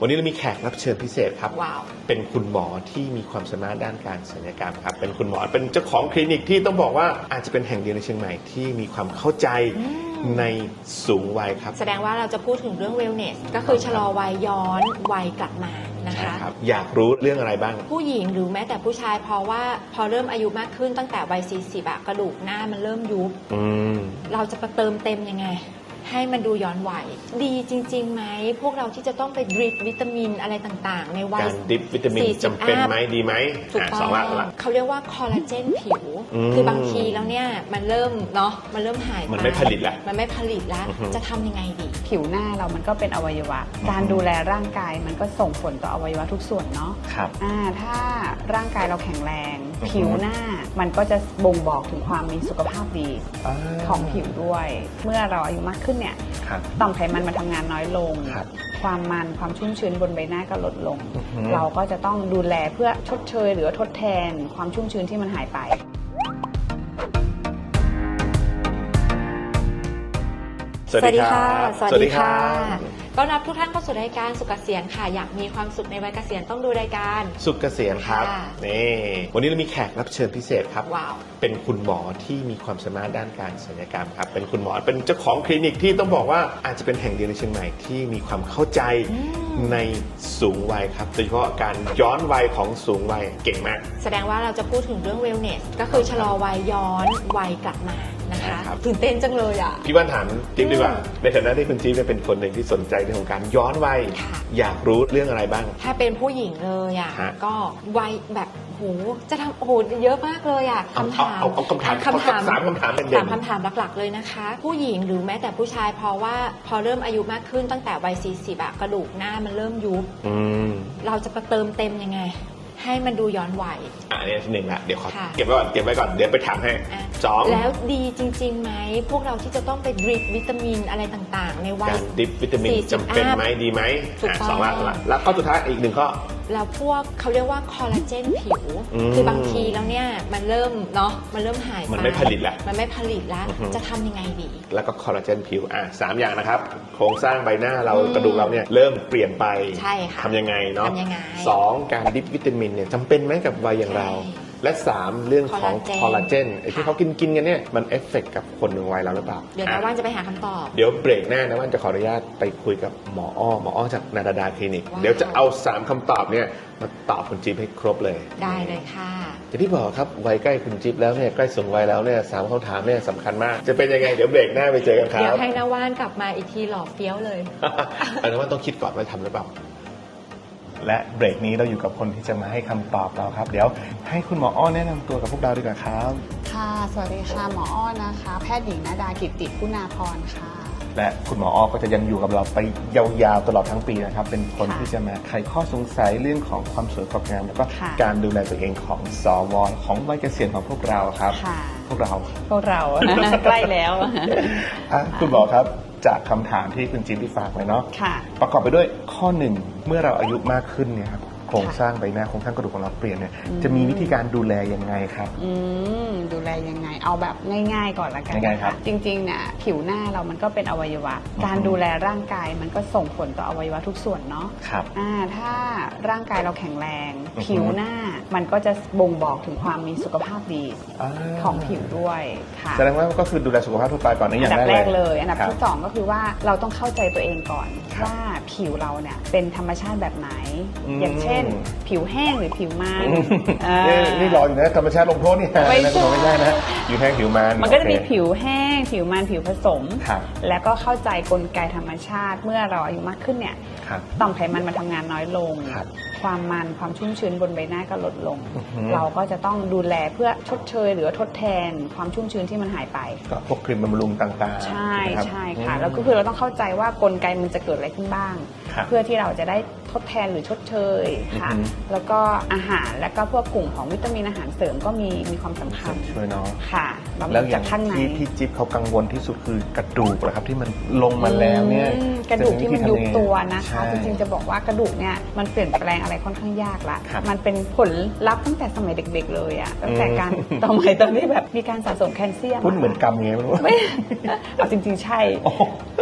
วันนี้เรามีแขกรับเชิญพิเศษครับ ว้าว เป็นคุณหมอที่มีความสามารถด้านการศัลยกรรมครับ เป็นคุณหมอ เป็นเจ้าของคลินิกที่ต้องบอกว่าอาจจะเป็นแห่งเดียวในเชียงใหม่ที่มีความเข้าใจในสูงวัยครับ แสดงว่าเราจะพูดถึงเรื่อง wellness ก็คือชะลอวัยย้อนวัยกลับมานะใช่คะ ครับ อยากรู้เรื่องอะไรบ้าง ผู้หญิงหรือแม้แต่ผู้ชายเพราะว่าพอเริ่มอายุมากขึ้นตั้งแต่วัย40อะกระดูกหน้ามันเริ่มยุบ อืม เราจะมาเติมเต็มยังไง ให้มันดูย้อนวัยดีจริงๆไหมพวกเราที่จะต้องไปดริปวิตามินอะไรต่างๆ ในวัยการดริปวิตามิน40จำเป็นไหมดีไหมถูกอะต้สอองงละละ เขาเรียกว่าคอลลาเจนผิว อืมคือบางทีแล้วเนี่ย มันเริ่มเนาะมันเริ่มหายปมันไม่ผลิตละมันไม่ผลิตแล้วอือฮึ จะทำยังไงดี ผิวหน้าเรามันก็เป็นอวัยวะ การดูแลร่างกายมันก็ส่งผลต่ออวัยวะทุกส่วนเนาะครับ อ่าถ้าร่างกายเราแข็งแรง อือฮึ ผิวหน้ามันก็จะบ่งบอกถึงความมีสุขภาพดีของผิวด้วย เมื่อเราอายุมากขึ้นเนี่ยครับ ต่อมไขมันมันทำงานน้อยลง ครับความมันความชุ่มชื้นบนใบหน้าก็ลดลง อือฮึเราก็จะต้องดูแลเพื่อชดเชย หรือว่าทดแทนความชุ่มชื้นที่มันหายไป สวัสดีค่ะ สวัสดีค่ะต้อนรับทุกท่านเข้าสู่รายการสุขเกษียณค่ะ อยากมีความสุขในวัยเกษียณต้องดูรายการ สุขเกษียณครับ ค่ะนี่ วันนี้เรามีแขกรับเชิญพิเศษครับ ว้าว เป็นคุณหมอที่มีความสามารถด้านการศัลยกรรมครับ เป็นคุณหมอ เป็นเจ้าของคลินิกที่ต้องบอกว่าอาจจะเป็นแห่งเดียวในเชียงใหม่ที่มีความเข้าใจอืมในสูงวัยครับ โดยเฉพาะการย้อนวัยของสูงวัยเก่งมาก แสดงว่าเราจะพูดถึงเรื่อง wellness ก็คือชะลอวัยย้อนวัยกลับมา นะคะใช่ครับตื่นเต้นจังเลยอะ พี่ว่านถามจิ๊บดีกว่า ในฐานะที่คุณจิ๊บเนี่ยเป็นคนหนึ่งที่สนใจเรื่องของการย้อนวัย ค่ะ อยากรู้เรื่องอะไรบ้าง ถ้าเป็นผู้หญิงเลยอะ ฮะก็วัยแบบโหจะทำโอ้โหเยอะมากเลยอะเอาคำถามเอาเอาคำถามอะคำถามสามคำถามเป็นเด่น สามคำถามหลักๆเลยนะคะ ผู้หญิงหรือแม้แต่ผู้ชายเพราะว่าพอเริ่มอายุมากขึ้นตั้งแต่วัย40อะกระดูกหน้ามันเริ่มยุบ อืม เราจะมาเติมเต็มยังไง ให้มันดูย้อนวัย อะอันนี้หนึ่งละเดี๋ยวขอค่ะ เก็บไว้ก่อนเก็บไว้ก่อนเดี๋ยวไปถามให้อะสองแล้วดีจริงๆไหมพวกเราที่จะต้องไปดริปวิตามินอะไรต่างๆ ในวัยการดริปวิตามิน40จำเป็นไหมดีไหมถูกอะต้อง สองละละแล้วข้อสุดท้ายอีกหนึ่งข้อ แล้วพวกเขาเรียกว่าคอลลาเจนผิว อืมคือบางทีแล้วเนี่ยมันเริ่มเนาะมันเริ่มหายปมันไม่ผลิตละมันไม่ผลิตแล้วอือฮึ จะทำยังไงดี แล้วก็คอลลาเจนผิวอะสามอย่างนะครับ โครงสร้างใบหน้าเราอืมกระดูกเราเนี่ยเริ่มเปลี่ยนไปใช่ค่ะทำยังไงเนาะทำยังไงสองการดริปวิตามินเนี่ยจำเป็นไหมกับวัยอย่างเรา ใช่ และสามเรื่องของคคออลลลาลาเจเจนนไอ้ที่เขากินกินๆกันเนี่ยมันเอฟเฟกกับคนหนึ่งวัยเราหรือเปล่า เดี๋ยวนะอะว่านจะไปหาคำตอบ เดี๋ยวเบรกหน้านะว่านจะขออนุญาตไปคุยกับหมออ้อหมออ้อจากนาดาดาคลินิกว้าวเดี๋ยวจะเอาสามคำตอบเนี่ยมาตอบคุณจิ๊บให้ครบเลย ได้เลยค่ะอย่างที่บอกครับวัยใกล้คุณจิ๊บแล้วเนี่ยใกล้สูงวัยแล้วเนี่ยสามคำถามเนี่ยสำคัญมาก จะเป็นยังไงเดี๋ยวเบรกหน้าไปเจอกันคเดี๋ยรัวบให้นาว่านกลับมาอีกทีหล่อเฟี้ยวเลยอันนั้นว่าต้องคิดก่อนว่าทำหรือเปล่า และเบรกนี้เราอยู่กับคนที่จะมาให้คำตอบเราครับ เดี๋ยวให้คุณหมออ้อแนะนำตัวกับพวกเราดีกว่าครับ ค่ะ สวัสดีค่ะ หมออ้อนะคะ แพทย์หญิงนาดากิตติคุณาพรค่ะ และคุณหมออ้อก็จะยังอยู่กับเราไปยาวๆตลอดทั้งปีนะครับ เป็นคนค่ะที่จะมาไขข้อสงสัยเรื่องของความสวยความงามแล้วก็ค่ะ การดูแลตัวเองของสวของวัยเกษียณของพวกเราครับ ค่ะ พวกเราพวกเรา ใกล้แล้ว อะคุณหมอครับจากคำถามที่คุณจิ๊บได้ฝากไว้เนาะค่ะ ประกอบไปด้วยข้อหนึ่ง เมื่อเราอายุมากขึ้นเนี่ยครับ โครงสร้างใบหน้าโครงสร้างกระดูกของเราเปลี่ยนเนี่ยอืมจะมีวิธีการดูแลยังไงครับ อืมดูแลยังไง เอาแบบง่าย ๆ ก่อนละกันง่ายๆครับจริงๆเนี่ยผิวหน้าเรามันก็เป็นอวัยวะอือฮึการดูแลร่างกายมันก็ส่งผลต่ออวัยวะทุกส่วนเนาะครับอ่าถ้าร่างกายเราแข็งแรงอือฮึผิวหน้ามันก็จะบ่งบอกถึงความมีสุขภาพดีาของผิวด้วยค่ะแสดงว่าก็คือดูแลสุขภาพทั่วไปก่อนนะออัย่างนดับแรแรกกเลเลยยอันดับครับที่สองก็คือว่าเราต้องเข้าใจตัวเองก่อนครับว่าผิวเราเนี่ยเป็นธรรมชาติแบบไหนอืมอย่างเช่นผิวแห้งหรือผิวมันอืมอ่านี่นี่รออยู่นะธรรมชาติลงโทษนี่ไม่นะใช่ไม่ใช่นะอยู่แห้งผิวมันมันก็จะมีโอเคผิวแห้ง ผิวมันผิวผสมครับแล้วก็เข้าใจกลไกธรรมชาติ เมื่อเราอายุมากขึ้นเนี่ยครับต่อมไขมันมันทำงานน้อยลงครับความมันความชุ่มชื้นบนใบหน้าก็ลดลงอือฮึเราก็จะต้องดูแลเพื่อชดเชยหรือว่าทดแทนความชุ่มชื้นที่มันหายไปก็พวกครีมบำรุงต่าง ๆ ใช่ไหมรับใช่ค่ะมแล้วก็คือเราต้องเข้าใจว่ากลไกมันจะเกิดอะไรขึ้นบ้างครับเพื่อที่เราจะได้ท ดแทนหรือชดเชยค่ะ อือฮึแล้วก็อาหารแล้วก็พวกกลุ่มของวิตามินอาหารเสริมก็มีมีความสำคัญช่วยเนาะค่ะบำแล้รุวงอจาย่ากงข้างในที่ที่จิ๊บเขากังวลที่สุดคือกระดูกเหรอครับที่มันลงมาแล้วเนี่ยอืมกระดูกที่มันยุบตัวนะใช่คะ จริงๆจะบอกว่ากระดูกเนี่ยมันเปลี่ยนแปลงอะไรค่อนข้างยากละ ครับมันเป็นผลลัพธ์ตั้งแต่สมัยเด็ก ๆ เลยอะตั้งแต่อืมการต่อมาตอนที่แบบมีการสะสมแคลเซียมพูดเหมือนกรรมไงไม่รู้ไม่ เอาจริง ๆ ใช่ โอ้โห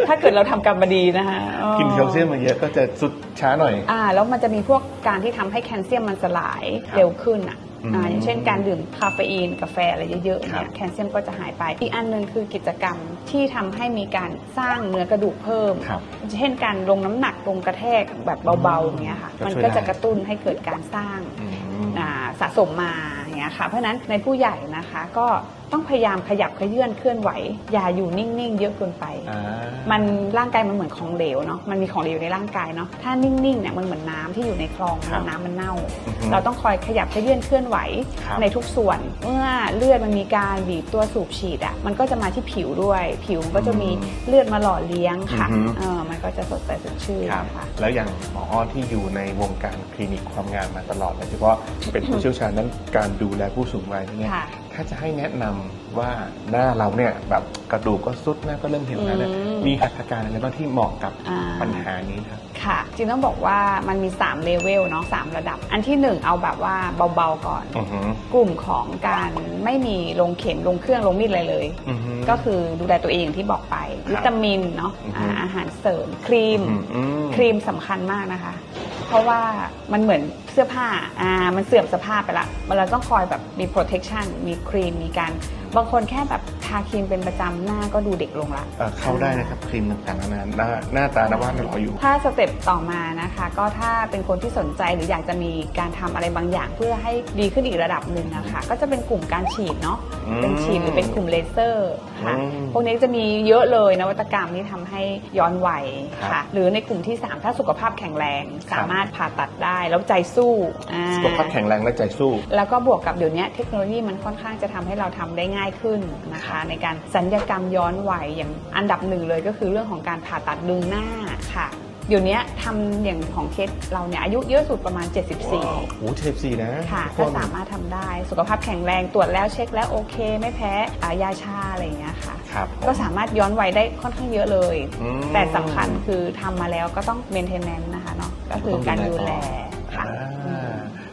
ถ้าเกิดเราทำกรรมดีนะคะอ๋อ กินแคลเซียมมาเยอะก็จะสุด ช้าหน่อย อ่าแล้วมันจะมีพวกการที่ทำให้แคลเซียมมันสลายครับเร็วขึ้นอะอืมอ่าอย่างเช่นการดื่มคาเฟอีนกาแฟอะไรเยอะๆครับเนี่ยแคลเซียมก็จะหายไป อีกอันหนึ่งคือกิจกรรมที่ทำให้มีการสร้างเนื้อกระดูกเพิ่ม ครับ เช่นการลงน้ำหนักลงกระแทกแบบเบาๆอย่างเงี้ยค่ะ ก็มันช่วยก็จะได้กระตุ้นให้เกิดการสร้าง อืม อ่าสะสมมาอย่างเงี้ยค่ะเพราะฉะนั้นในผู้ใหญ่นะคะก็ต้องพยายามขยับเขยื่อนเคลื่อนไหว อย่าอยู่นิ่งๆ เยอะเกินไปอ่ามันร่างกายมันเหมือนของเหลวเนาะมันมีของเหลวในร่างกายเนาะถ้านิ่งๆเนี่ยมันเหมือนน้ำที่อยู่ในคลองครับน้ำมันเน่าอือฮึเราต้องคอยขยับขยื่นเคลื่อนไหวครับในทุกส่วน เมื่อเลือดมันมีการบีบตัวสูบฉีดอะ่ะมันก็จะมาที่ผิวด้วย ผิวมันก็จะมีเลือดมาหล่อเลี้ยงค่ะอือฮึเออมันก็จะสดใสสดชื่นครับนะคะแล้วอย่างหมออ้อที่อยู่ในวงการคลินิกความงามมาตลอดโดยเฉพาะเป็นผู้เชี่ยวชาญด้านการดูแลผู้สูงวัยเนี่ยค่ะ ถ้าจะให้แนะนำว่าหน้าเราเนี่ยแบบกระดูกก็สุดหน้าก็เริ่มเหี่ยวแล้วเนี่ยอืมมีหัตถการอะไรบ้างที่เหมาะกับอ่าปัญหานี้ครับค่ะจริงต้องบอกว่ามันมี3เลเวลเนาะสามระดับ อันที่ 1 เอาแบบว่าเบาๆก่อนอือหือกลุ่มของการไม่มีลงเข็มลงเครื่องลงมีดอะไรเลยอือหือก็คือดูแลตัวเองอย่างที่บอกไปครับวิตามินเนาะอือฮึอ่าอาหารเสริมครีมอืมอืมครีมสำคัญมากนะคะ เพราะว่ามันเหมือนเสื้อผ้าอ่ามันเสื่อมสภาพไปละมันเราต้องคอยแบบมี protection มีครีมมีการ บางคนแค่แบบทาครีมเป็นประจำหน้าก็ดูเด็กลงละ เอ่อเข้าได้นะครับครีมต่างๆนานาหน้าหน้าตาหน้าบ้านรออยู่ ถ้าสเต็ปต่อมานะคะ ก็ถ้าเป็นคนที่สนใจหรืออยากจะมีการทำอะไรบางอย่างเพื่อให้ดีขึ้นอีกระดับหนึ่งนะคะ ก็จะเป็นกลุ่มการฉีดเนาะอืมเป็นฉีดหรือเป็นกลุ่มเลเซอร์ค่ะอืมพวกนี้จะมีเยอะเลยนวัตกรรมที่ทำให้ย้อนวัยครับค่ะ หรือในกลุ่มที่ 3 ถ้าสุขภาพแข็งแรง สามารถผ่าตัดได้แล้วใจสู้อ่า สุขภาพแข็งแรงและใจสู้ แล้วก็บวกกับเดี๋ยวนี้เทคโนโลยีมันค่อนข้างจะทำให้เราทำได้ง่ายขึ้นนะคะ ในการสัญญกรรมย้อนวัยอย่างอันดับหนึ่งเลยก็คือเรื่องของการผ่าตัดดึงหน้าค่ะ เดี๋ยวนี้ทำอย่างของเคสเราเนี่ยอายุเยอะสุดประมาณ74 โอ้เทปซีนะค่ะทุก็คนสามารถทำได้สุขภาพแข็งแรงตรวจแล้วเช็คแล้วโอเค ไม่แพ้อ่ายาชาอะไรอย่างเงี้ยค่ะ ครับผมก็สามารถย้อนวัยได้ค่อนข้างเยอะเลย อืม แต่สำคัญคือทำมาแล้วก็ต้องเมนเทนแนนซ์นะคะเนาะก็คือการดูแลค่ะ อ่า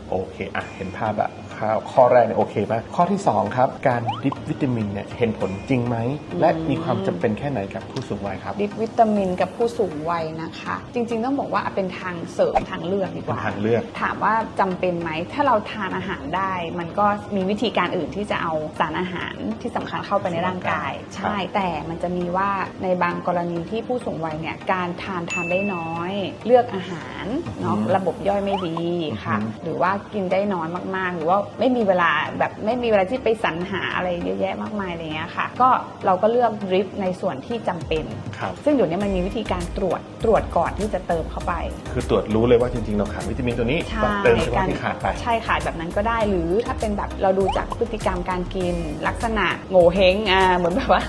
โอเคอะเห็นภาพละ ข้อข้อแรกเนี่ยโอเคมากข้อที่ 2 ครับ การดริปวิตามินเนี่ยเห็นผลจริงไหม และมีความจำเป็นแค่ไหนกับผู้สูงวัยครับ ดิบวิตามินกับผู้สูงวัยนะคะ จริงๆต้องบอกว่าเป็นทางเสริมทางเลือกดีกว่าเป็นทางเลือก ถามว่าจำเป็นไหม ถ้าเราทานอาหารได้ มันก็มีวิธีการอื่นที่จะเอาสารอาหารที่สำคัญเข้าไปในร่างกาย ใช่ แต่มันจะมีว่าในบางกรณีที่ผู้สูงวัยเนี่ยการทานทานได้น้อย เลือกอาหารเนาะอืมระบบย่อยไม่ดีค่ะ อือฮึ หรือว่ากินได้น้อยมากๆ หรือว่าไม่มีเวลาแบบไม่มีเวลาที่ไปสรรหาอะไรเยอะแยะมากมายอะไรเงี้ยค่ะ ก็เราก็เลือกดริปในส่วนที่จำเป็น ครับซึ่งเดี๋ยวนี้มันมีวิธีการตรวจตรวจก่อนที่จะเติมเข้าไป คือตรวจรู้เลยว่าจริงๆ เราขาดวิตามินตัวนี้ใช่ต้องเติมเฉพาะที่ขาดไป ใช่ขาดแบบนั้นก็ได้หรือถ้าเป็นแบบเราดูจากพฤติกรรมการกินลักษณะโง่เฮงอ่าเหมือนแบบว่า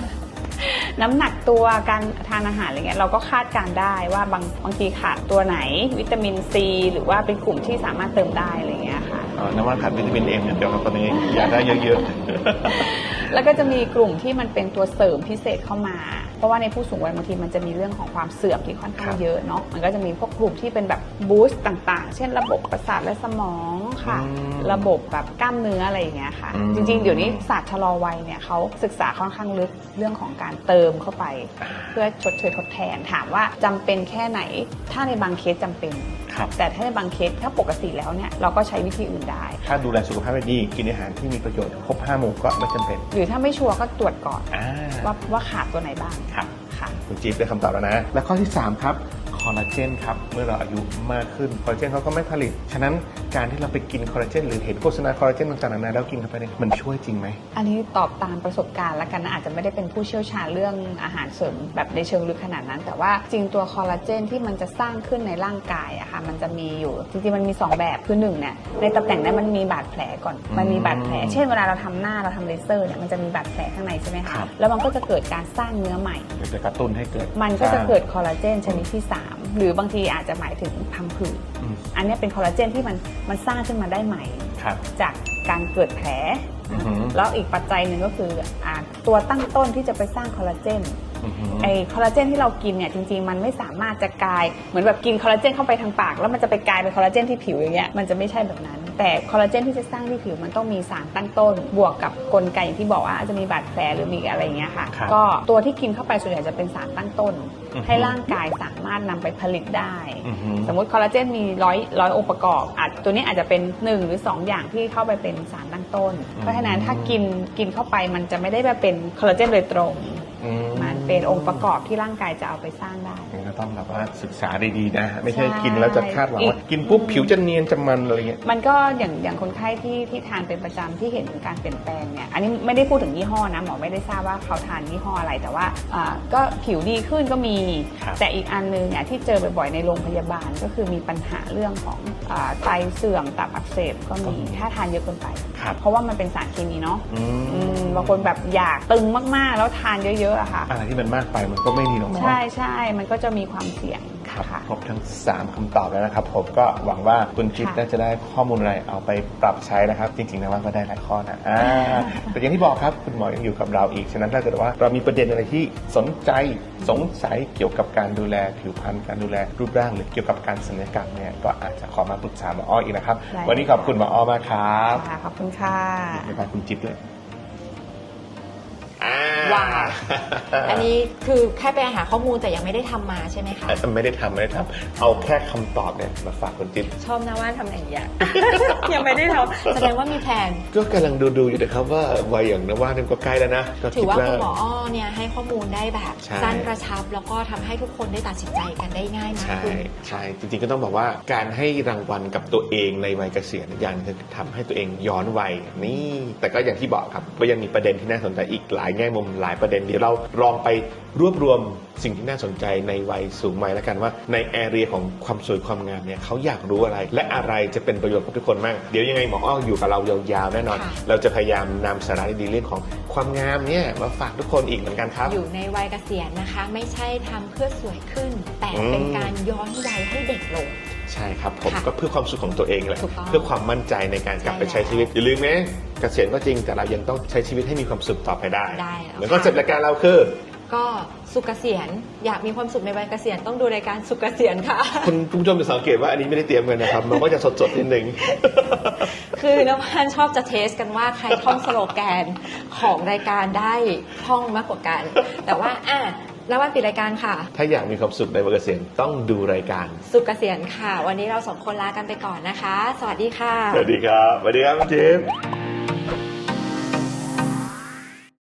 น้ำหนักตัวการทานอาหารอะไรเงี้ยเราก็คาดการณ์ได้ว่าบางบางทีขาดตัวไหน วิตามินซี หรือว่าเป็นกลุ่มที่สามารถเติมได้อะไรเงี้ยค่ะอ๋อน้ำมันขาดวิตามินเอ็มอย่างเดียวครับตอนนี้อยากได้เยอะแล้วก็จะมีกลุ่มที่มันเป็นตัวเสริมพิเศษเข้ามา เพราะว่าในผู้สูงวัยบางทีมันจะมีเรื่องของความเสื่อมที่ค่อนข้างครับเยอะเนาะมันก็จะมีพวกกลุ่มที่เป็นแบบบูสต์ต่างๆ เช่นระบบประสาทและสมองค่ะอืมระบบแบบกล้ามเนื้ออะไรอย่างเงี้ยค่ะอืมจริงๆ เดี๋ยวนี้ศาสตร์ชะลอวัยเนี่ยเขาศึกษาค่อนข้างลึกเรื่องของการเติมเข้าไป เพื่อชดเชยทดแทนถามว่าจำเป็นแค่ไหน ถ้าในบางเคสจำเป็นๆ ครับ แต่ถ้าในบางเคสถ้าปกติแล้วเนี่ยเราก็ใช้วิธีอื่นได้ ถ้าดูแลสุขภาพให้ดีกินอาหารที่มีประโยชน์ครบห้าหมู่ก็ไม่จำเป็นหรือถ้าไม่ชัวร์ก็ตรวจก่อน อ่าว่าว่าขาดตัวไหนบ้างครับ ค่ะ คุณจี๊บได้คำตอบแล้วนะ และข้อที่ 3 ครับค อลลาเจนครับเมื่อเราอายุมากขึ้นคอลลาเจนเขาก็ไม่ผลิต ฉะนั้นการที่เราไปกินคอลลาเจนหรือเห็นโฆษณาคอลลาเจนต่างๆนานาแล้วกินเข้าไปเนี่ยมันช่วยจริงไหม อันนี้ตอบตามประสบการณ์แล้วกันนะอาจจะไม่ได้เป็นผู้เชี่ยวชาญเรื่องอาหารเสริมแบบในเชิงลึกขนาดนั้น แต่ว่าจริงตัวคอลลาเจนที่มันจะสร้างขึ้นในร่างกายอะค่ะมันจะมีอยู่จริงๆมันมี 2 แบบคือหนึ่งเนี่ยในตำแหน่งนั้นมันมีบาดแผลก่อนมันมีบาดแผล เช่นเวลาเราทำหน้าเราทำเลเซอร์เนี่ยมันจะมีบาดแผลข้างในใช่ไหมครัคะบแล้วมันก็จะเกิดการสร้างเนื้อใหม่เดี๋ยวจะกระตุ้นให้เกิด มันก็จะเกิดคอลลาเจนชนิดที่3 หรือบางทีอาจจะหมายถึงพังผืดอืมอันเนี้ยเป็นคอลลาเจนที่มันมันสร้างขึ้นมาได้ใหม่ ครับ จากการเกิดแผล อือหือ แล้วอีกปัจจัยหนึ่งก็คืออาตัวตั้งต้นที่จะไปสร้างคอลลาเจน อือหือ ไอคอลลาเจนที่เรากินเนี่ยจริงๆ มันไม่สามารถจะกลายเหมือนแบบกินคอลลาเจนเข้าไปทางปาก แล้วมันจะไปกลายเป็นคอลลาเจนที่ผิวอย่างเงี้ยมันจะไม่ใช่แบบนั้น แต่คอลลาเจนที่จะสร้างที่ผิวมันต้องมีสารตั้งต้น บวกกับกลไกอย่างที่บอกว่าอาจจะมีบาดแผลหรือมีอะไรอย่างเงี้ยค่ะ ครับก็ตัวที่กินเข้าไปส่วนใหญ่จะเป็นสารตั้งต้น อือฮึ ให้ร่างกายสามารถนำไปผลิตได้ อือฮึ สมมติคอลลาเจนมีร้อยร้อยองค์ประกอบอาจตัวนี้อาจจะเป็น 1 หรือ 2 อย่างที่เข้าไปเป็นสารตั้งต้นเพราะฉะนั้นถ้ากินกินเข้าไปมันจะไม่ได้มาเป็นคอลลาเจนโดยตรง อืมัน เป็นองค์ประกอบที่ร่างกายจะเอาไปสร้างได้งั้นก็ต้องแบบว่าศึกษาดีๆนะ ไม่ใช่ใช่กินแล้วจะคาดหวังว่ากินปุ๊บผิวจะเนียนจะมันอะไรเงี้ย มันก็อย่างอย่างคนไข้ที่ที่ทานเป็นประจำที่เห็นการเปลี่ยนแปลงเนี่ยอันนี้ไม่ได้พูดถึงยี่ห้อนะหมอไม่ได้ทราบว่าเขาทานยี่ห้ออะไรแต่ว่าอ่าก็ผิวดีขึ้นก็มี ครับแต่อีกอันนึงเนี่ยที่เจอบ่อยๆในโรงพยาบาลก็คือมีปัญหาเรื่องของอาไตเสื่อมตับอักเสบก็มีถ้าทานเยอะเกินไป ครับ เพราะว่ามันเป็นสารเคมีเนาะอืมอืมบางคนแบบอยากตึงมากๆ แล้วทานเยอะๆอะค่ะ อะไรที่มันมากไปมันก็ไม่ดีหรอกเนาะ ใช่ใช่มันก็จะมีความเสี่ยงครับค่ะ ครบทั้ง 3คำตอบแล้วนะครับผมก็หวังว่าคุณจิ๊บค่ะ น่าจะได้ข้อมูลอะไรเอาไปปรับใช้นะครับ จริงๆนะว่าก็ได้หลายข้อนะอ่าแต่อย่างที่บอกครับคุณหมอยังอยู่กับเราอีก ฉะนั้นถ้าเกิดว่าเรามีประเด็นอะไรที่สนใจสงสัยเกี่ยวกับการดูแลผิวพรรณการดูแลรูปร่างหรือเกี่ยวกับการศัลยกรรมเนี่ยก็อาจจะขอมาปรึกษาหมออ้ออีกนะครับ ได้ วันนี้ขอบคุณหมออ้อมากครับค่ะขอบคุณค่ะบ๊ายบายคุณจิ๊บด้วย อ่าว้าวอันนี้คือแค่ไปหาข้อมูลแต่ยังไม่ได้ทำมาใช่ไหมคะไม่ได้ทำไม่ได้ทำเอาแค่คำตอบเนี่ยมาฝากคุณจิ๊บชอบนะว่าทำอย่างเงี้ยยังไม่ได้ทำแสดงว่ามีแผนก็กำลังดูดูๆอยู่นะครับว่าวัยอย่างนว่าเนี่ยก็ใกล้แล้วนะก็ถืคิอดว่าว่าคุณหมออ้อเนี่ยให้ข้อมูลได้แบบใช่สั้นกระชับ แล้วก็ทำให้ทุกคนได้ตัดสินใจกันได้ง่ายมากใช่ขึ้นใช่จริงๆก็ต้องบอกว่าการให้รางวัลกับตัวเองในวัยเกษียณอย่างหนึงคือทำให้ตัวเองย้อนวัยนี่แต่ก็อย่างที่บอกครับก็ยังมีประเด็นที่น่าสนใจอีกหลายแง่มุมหลายประเด็นเดี๋ยวเราลองไปรวบรวมสิ่งที่น่าสนใจในวัยสูงวัยแล้วกันว่า ในแอเรียของความสวยความงามเนี่ยเขาอยากรู้อะไร และอะไรจะเป็นประโยชน์กับทุกคนมากเดี๋ยวยังไงหมออ้ออยู่กับเรายาวๆแน่นอนค่ะเราจะพยายามนำสาระดีๆเรื่องของความงามเนี่ยมาฝากทุกคนอีกเหมือนกันครับ อยู่ในวัยเกษียณนะคะ ไม่ใช่ทำเพื่อสวยขึ้น แต่อืมเป็นการย้อนวัยให้เด็กลง ใช่ครับผมค่ะก็เพื่อความสุขของตัวเองแหละถูกต้องเพื่อความมั่นใจในการกลับไปใช่ใช้ชีวิตอย่าลืมนะเกษียณก็จริงแต่เรายังต้องใช้ชีวิตให้มีความสุขต่อไปได้ได้แล้วเหมือนก็ค่ะเสร็จรายการเราคือ ก็สุขเกษียณอยากมีความสุขในวัยเกษียณต้องดูรายการสุขเกษียณค่ะ คุณผู้ชมจะสังเกตว่าอันนี้ไม่ได้เตรียมกันนะครับ มันก็จะสดๆนิดนึง คือน้ำพันชอบจะเทสกันว่าใครท่องสโลแกนของรายการได้ท่องมากกว่ากัน แต่ว่าอะ แล้ววันปิดรายการค่ะ ถ้าอยากมีความสุขในวัยเกษียณต้องดูรายการ สุขเกษียณค่ะ วันนี้เราสองคนลากันไปก่อนนะคะ สวัสดีค่ะ สวัสดีครับ สวัสดีครับคุณจิ๊บ